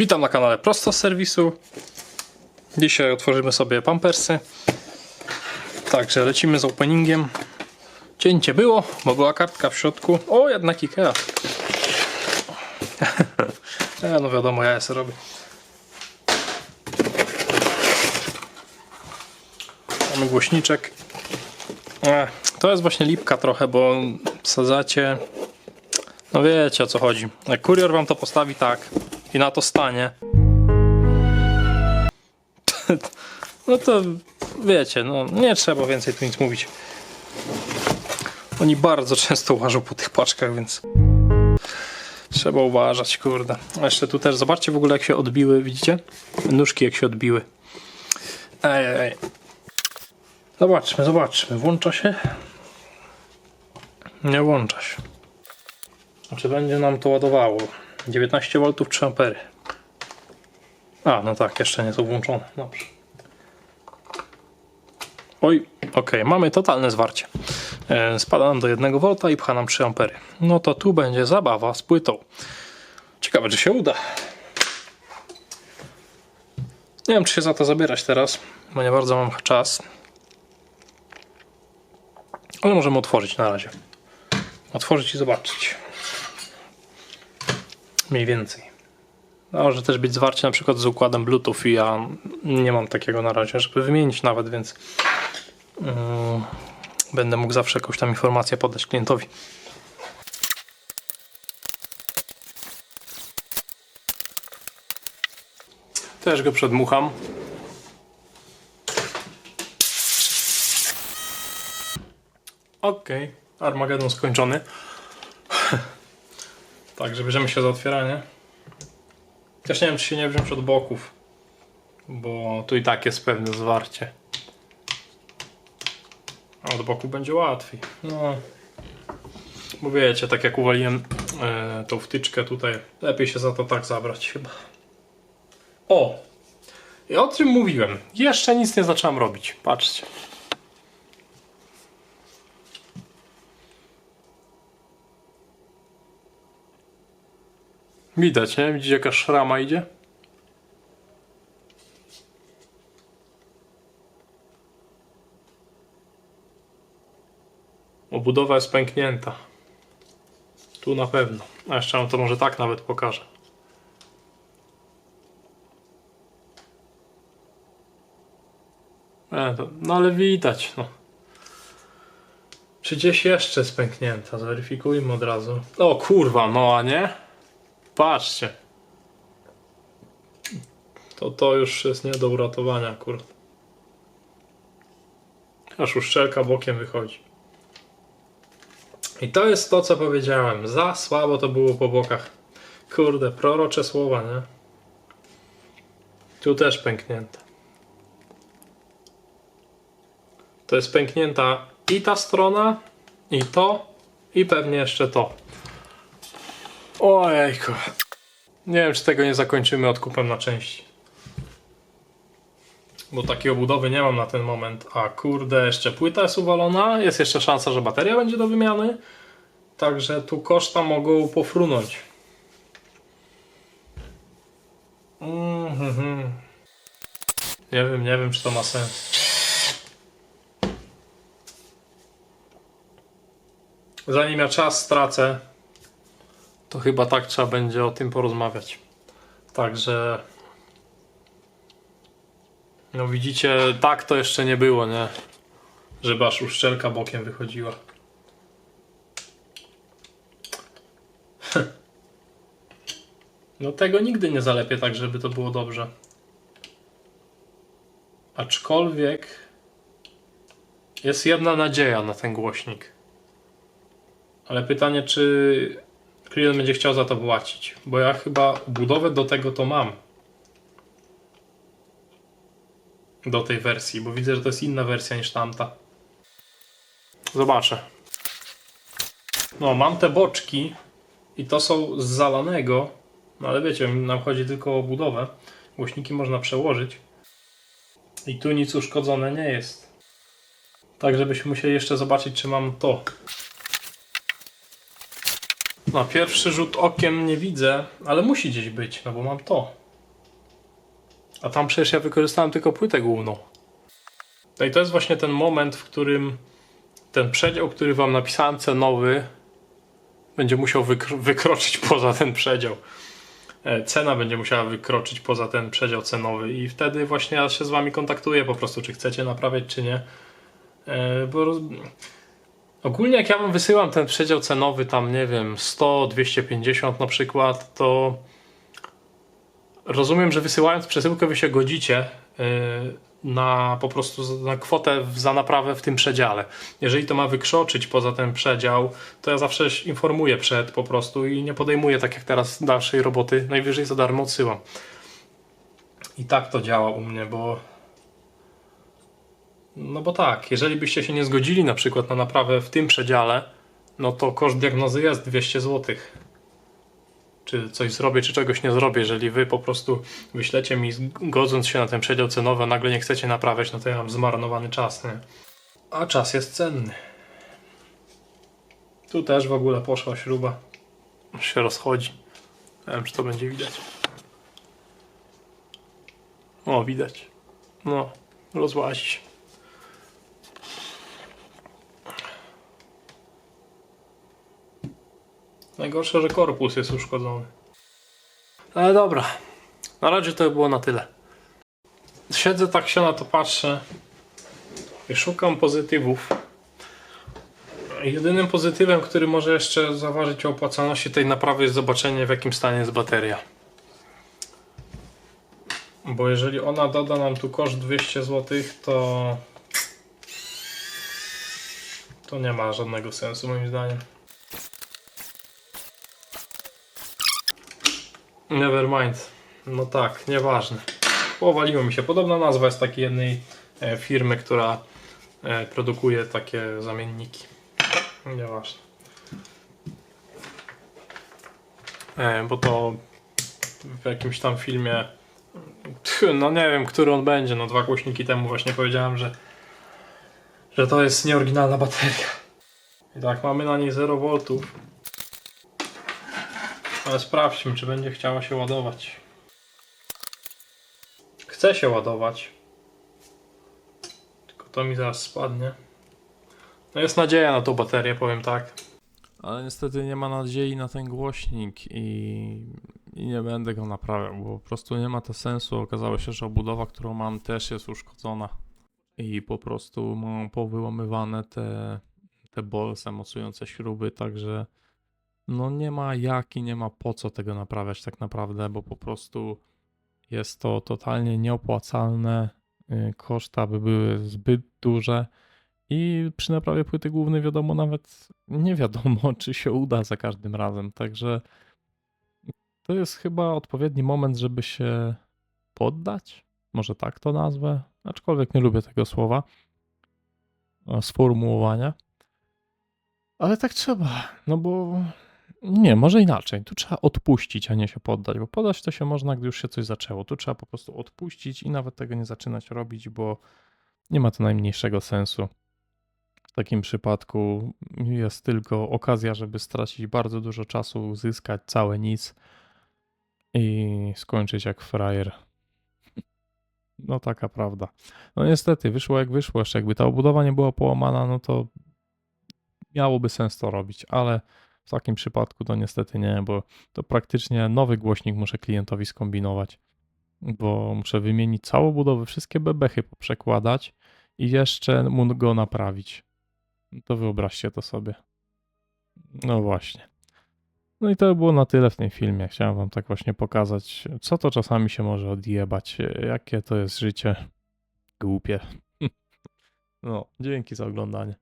Witam na kanale Prosto z serwisu. Dzisiaj otworzymy sobie pampersy. Także lecimy z openingiem. Cięcie było, bo była kartka w środku. O, jednak Ikea. e, no wiadomo, ja je sobie robię. Mamy głośniczek. E, to jest właśnie lipka trochę, bo wsadzacie no wiecie o co chodzi. Jak kurier wam to postawi tak i na to stanie, no to wiecie, no nie trzeba więcej tu nic mówić. Oni bardzo często łażą po tych paczkach, więc trzeba uważać, kurde. A jeszcze tu też, zobaczcie w ogóle jak się odbiły, widzicie? Nóżki jak się odbiły. Ej, ej. Zobaczmy, zobaczmy. Włącza się? Nie włącza się. Czy będzie nam to ładowało? 19 V 3 ampery. A, no tak, jeszcze nie to włączone. Dobrze. Oj, ok, mamy totalne zwarcie. E, Spada nam do 1 V i pcha nam 3 ampery. No to tu będzie zabawa z płytą. Ciekawe, czy się uda. Nie wiem, czy się za to zabierać teraz, bo nie bardzo mam czas. Ale możemy otworzyć na razie. Otworzyć i zobaczyć. Mniej więcej. Może też być zwarcie na przykład z układem Bluetooth i ja nie mam takiego na razie, żeby wymienić nawet, więc yy, będę mógł zawsze jakąś tam informację podać klientowi. Też go przedmucham. Okej, Armagedon skończony. Także bierzemy się za otwieranie. Też nie wiem, czy się nie wziąć od boków, bo tu i tak jest pewne zwarcie. A od boku będzie łatwiej. No. Bo wiecie, tak jak uwaliłem e, tą wtyczkę tutaj, lepiej się za to tak zabrać chyba. O! I o czym mówiłem? Jeszcze nic nie zacząłem robić. Patrzcie. Widać, nie? Widzicie jaka szrama idzie? Obudowa jest pęknięta. Tu na pewno. A jeszcze wam to może tak nawet pokażę. E, no ale widać, no. Czy gdzieś jeszcze jest pęknięta? Zweryfikujmy od razu. O kurwa, no a nie? Patrzcie. To to już jest nie do uratowania akurat. Aż uszczelka bokiem wychodzi. I to jest to, co powiedziałem. Za słabo to było po bokach. Kurde, prorocze słowa, nie? Tu też pęknięte. To jest pęknięta i ta strona, i to, i pewnie jeszcze to. Ojejku. Nie wiem, czy tego nie zakończymy odkupem na części. Bo takiej obudowy nie mam na ten moment. A kurde, jeszcze płyta jest uwalona. Jest jeszcze szansa, że bateria będzie do wymiany. Także tu koszta mogą pofrunąć. Mhm. Nie wiem, nie wiem, czy to ma sens. Zanim ja czas stracę, to chyba tak trzeba będzie o tym porozmawiać. Także. No widzicie, tak to jeszcze nie było, nie? Żeby aż uszczelka bokiem wychodziła. No tego nigdy nie zalepię tak, żeby to było dobrze. Aczkolwiek jest jedna nadzieja na ten głośnik. Ale pytanie, czy klient będzie chciał za to płacić. Bo ja chyba budowę do tego to mam. Do tej wersji, bo widzę, że to jest inna wersja niż tamta. Zobaczę. No, mam te boczki i to są z zalanego, no ale wiecie, nam chodzi tylko o budowę. Głośniki można przełożyć. I tu nic uszkodzone nie jest. Tak, żebyśmy musieli jeszcze zobaczyć, czy mam to. Na pierwszy rzut okiem nie widzę, ale musi gdzieś być, no bo mam to. A tam przecież ja wykorzystałem tylko płytę główną. No i to jest właśnie ten moment, w którym ten przedział, który wam napisałem cenowy, będzie musiał wykr- wykroczyć poza ten przedział. E, Cena będzie musiała wykroczyć poza ten przedział cenowy i wtedy właśnie ja się z wami kontaktuję po prostu, czy chcecie naprawiać, czy nie. E, Bo. Ogólnie jak ja wam wysyłam ten przedział cenowy, tam nie wiem, 100, 250 na przykład, to rozumiem, że wysyłając przesyłkę wy się godzicie yy, na po prostu na kwotę za naprawę w tym przedziale. Jeżeli to ma wykroczyć poza ten przedział, to ja zawsze informuję przed po prostu i nie podejmuję tak jak teraz dalszej roboty. Najwyżej za darmo odsyłam. I tak to działa u mnie, bo no bo tak, jeżeli byście się nie zgodzili na przykład na naprawę w tym przedziale, no to koszt diagnozy jest 200 zł czy coś zrobię, czy czegoś nie zrobię. Jeżeli wy po prostu wyślecie mi, godząc się na ten przedział cenowy, nagle nie chcecie naprawiać, no to ja mam zmarnowany czas, nie? A czas jest cenny. Tu też w ogóle poszła śruba. Już się rozchodzi. Nie wiem, czy to będzie widać. O, widać. No, rozłazi się. Najgorsze, że korpus jest uszkodzony. Ale dobra. Na razie to było na tyle. Siedzę tak się na to patrzę i szukam pozytywów. Jedynym pozytywem, który może jeszcze zaważyć o opłacalności tej naprawy jest zobaczenie w jakim stanie jest bateria. Bo jeżeli ona doda nam tu koszt 200 zł, to to nie ma żadnego sensu moim zdaniem. Nevermind. No tak, nieważne. Powaliło mi się. Podobna nazwa jest takiej jednej e, firmy, która e, produkuje takie zamienniki. Nieważne. E, bo to w jakimś tam filmie no nie wiem, który on będzie. No dwa głośniki temu właśnie powiedziałem, że że to jest nieoryginalna bateria. I tak, mamy na niej 0 V. Ale sprawdźmy, czy będzie chciała się ładować. Chce się ładować. Tylko to mi zaraz spadnie. No jest nadzieja na tą baterię, powiem tak. Ale niestety nie ma nadziei na ten głośnik i, i nie będę go naprawiał, bo po prostu nie ma to sensu. Okazało się, że obudowa, którą mam, też jest uszkodzona i po prostu mam powyłamywane te, te bolce mocujące śruby, także no nie ma jak i nie ma po co tego naprawiać tak naprawdę, bo po prostu jest to totalnie nieopłacalne. y, Koszta by były zbyt duże. I przy naprawie płyty głównej wiadomo nawet nie wiadomo, czy się uda za każdym razem. Także to jest chyba odpowiedni moment, żeby się poddać. Może tak to nazwę. Aczkolwiek nie lubię tego słowa. e, Sformułowania. Ale tak trzeba. No bo nie, może inaczej. Tu trzeba odpuścić, a nie się poddać. Bo poddać to się można, gdy już się coś zaczęło. Tu trzeba po prostu odpuścić i nawet tego nie zaczynać robić, bo nie ma to najmniejszego sensu. W takim przypadku jest tylko okazja, żeby stracić bardzo dużo czasu, zyskać całe nic i skończyć jak frajer. No taka prawda. No niestety, wyszło jak wyszło. Jeszcze jakby ta obudowa nie była połamana, no to miałoby sens to robić, ale w takim przypadku to niestety nie, bo to praktycznie nowy głośnik muszę klientowi skombinować, bo muszę wymienić całą budowę, wszystkie bebechy poprzekładać i jeszcze mu go naprawić. To wyobraźcie to sobie. No właśnie. No i to było na tyle w tym filmie. Chciałem wam tak właśnie pokazać, co to czasami się może odjebać, jakie to jest życie głupie. No, dzięki za oglądanie.